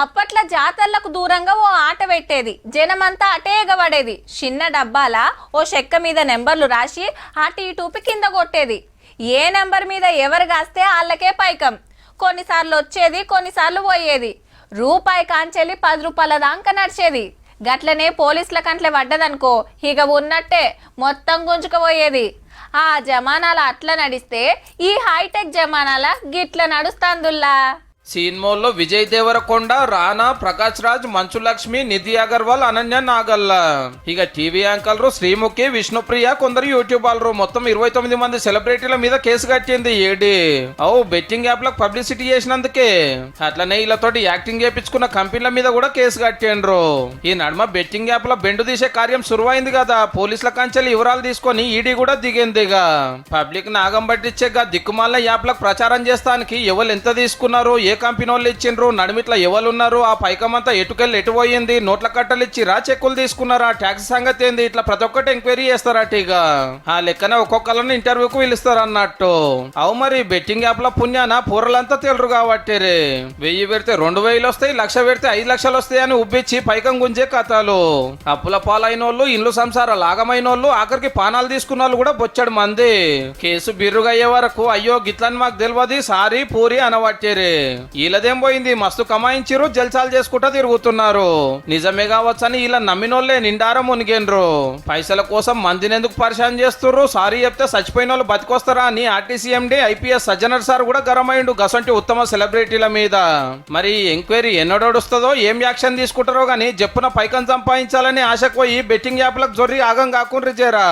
అప్పట్లో జాతరలకు దూరంగా ఓ ఆట పెట్టేది. జనమంతా అటే ఎగబడేది. చిన్న డబ్బాల ఓ చెక్క మీద నెంబర్లు రాసి అటు ఇటుపి కింద కొట్టేది. ఏ నెంబర్ మీద ఎవరు కాస్తే వాళ్ళకే పైకం. కొన్నిసార్లు వచ్చేది కొన్నిసార్లు పోయేది. రూపాయి కాంచెలి పది రూపాయల దాకా నడిచేది. గట్లనే పోలీసుల కంట్లే పడ్డదనుకో ఇక ఉన్నట్టే మొత్తం గుంజుకపోయేది. ఆ జమానాల అట్లా నడిస్తే ఈ హైటెక్ జమానాల గిట్ల నడుస్తాందుల్లా. సినిమాల్లో విజయ్ దేవరకొండ రానా ప్రకాష్ రాజ్ మంచు లక్ష్మి నిధి అగర్వాల్ అనన్య నాగల్ల. ఇక టీవీ యాంకర్లు శ్రీముఖి విష్ణుప్రియ కొందరు యూట్యూబర్లు. మొత్తం ఇరవై తొమ్మిది మంది సెలబ్రిటీల మీద కేసు కట్టింది ఏడి. ఓ బెట్టింగ్ యాప్లకు పబ్లిసిటీ చేసినందుకే. అట్లనే వీళ్ళతోటి యాక్టింగ్ చేపించుకున్న కంపెనీల మీద కూడా కేసు కట్టిండ్రు. ఈ నడుమ బెట్టింగ్ యాప్లో బెండు తీసే కార్యం సురువైంది కదా. పోలీసుల కంచెలు వివరాలు తీసుకొని ఈడీ కూడా దిగిందిగా పబ్లిక్ నాగం పట్టించేగా దిక్కుమాల యాప్లకు ప్రచారం చేస్తానికి ఎవరు ఎంత తీసుకున్నారు? ఏ కంపెనీ వాళ్ళు ఇచ్చిండ్రు నడిమిట్ల ఎవరున్నారు ఆ పైకమంతా ఎటుకెళ్ళి ఎటు పోయింది నోట్ల కట్టలు ఇచ్చిరా చెక్కులు తీసుకున్నారా ట్యాక్స్ సంగతి ఏంది ఇట్లా ప్రతి ఒక్కటి ఎంక్వైరీ చేస్తారట ఇక ఆ లెక్కన ఒక్కొక్కళ్ళని ఇంటర్వ్యూకు పిలుస్తారు అన్నట్టు. అవు మరి బెట్టింగ్ యాప్లో పుణ్యాన పూరలంతా తెలురు కాబట్టి రే. వెయ్యి పెడితే రెండు వేలు వస్తాయి లక్ష పెడితే ఐదు లక్షలు వస్తాయి అని ఉబ్బిచ్చి పైకం గుంజే కథలు. అప్పుల పాలైన వాళ్ళు ఇండ్లు సంసార లాగమైన వాళ్ళు ఆఖరికి పానాలు తీసుకున్న వాళ్ళు కూడా బొచ్చడు మంది. కేసు బిర్రుగా అయ్యే వరకు అయ్యో గిట్లని మాకు తెలియదు సారీ పూరి అనబట్టేరే వీళ్ళదేం పోయింది? మస్తు కమాయించిరు జల్సాలు చేసుకుంటా తిరుగుతున్నారు. నిజమే కావచ్చని ఇలా నమ్మినోళ్ళే నిండారం మునిగేండ్రు. పైసల కోసం మందిని ఎందుకు పరిశాన్ చేస్తుర్రు? సారీ చెప్తే చచ్చిపోయిన వాళ్ళు బతికొస్తారా అని RTC MD IPS Sajjanar sir కూడా గరమైండు గసంటి ఉత్తమ సెలబ్రిటీల మీద. మరి ఎంక్వైరీ ఎన్నడోడుస్తుందో ఏం యాక్షన్ తీసుకుంటారో గానీ చెప్పున పైకం సంపాదించాలని ఆశకు పోయి బెట్టింగ్ యాప్లకు జొర్రి ఆగం కాకుండా చేరా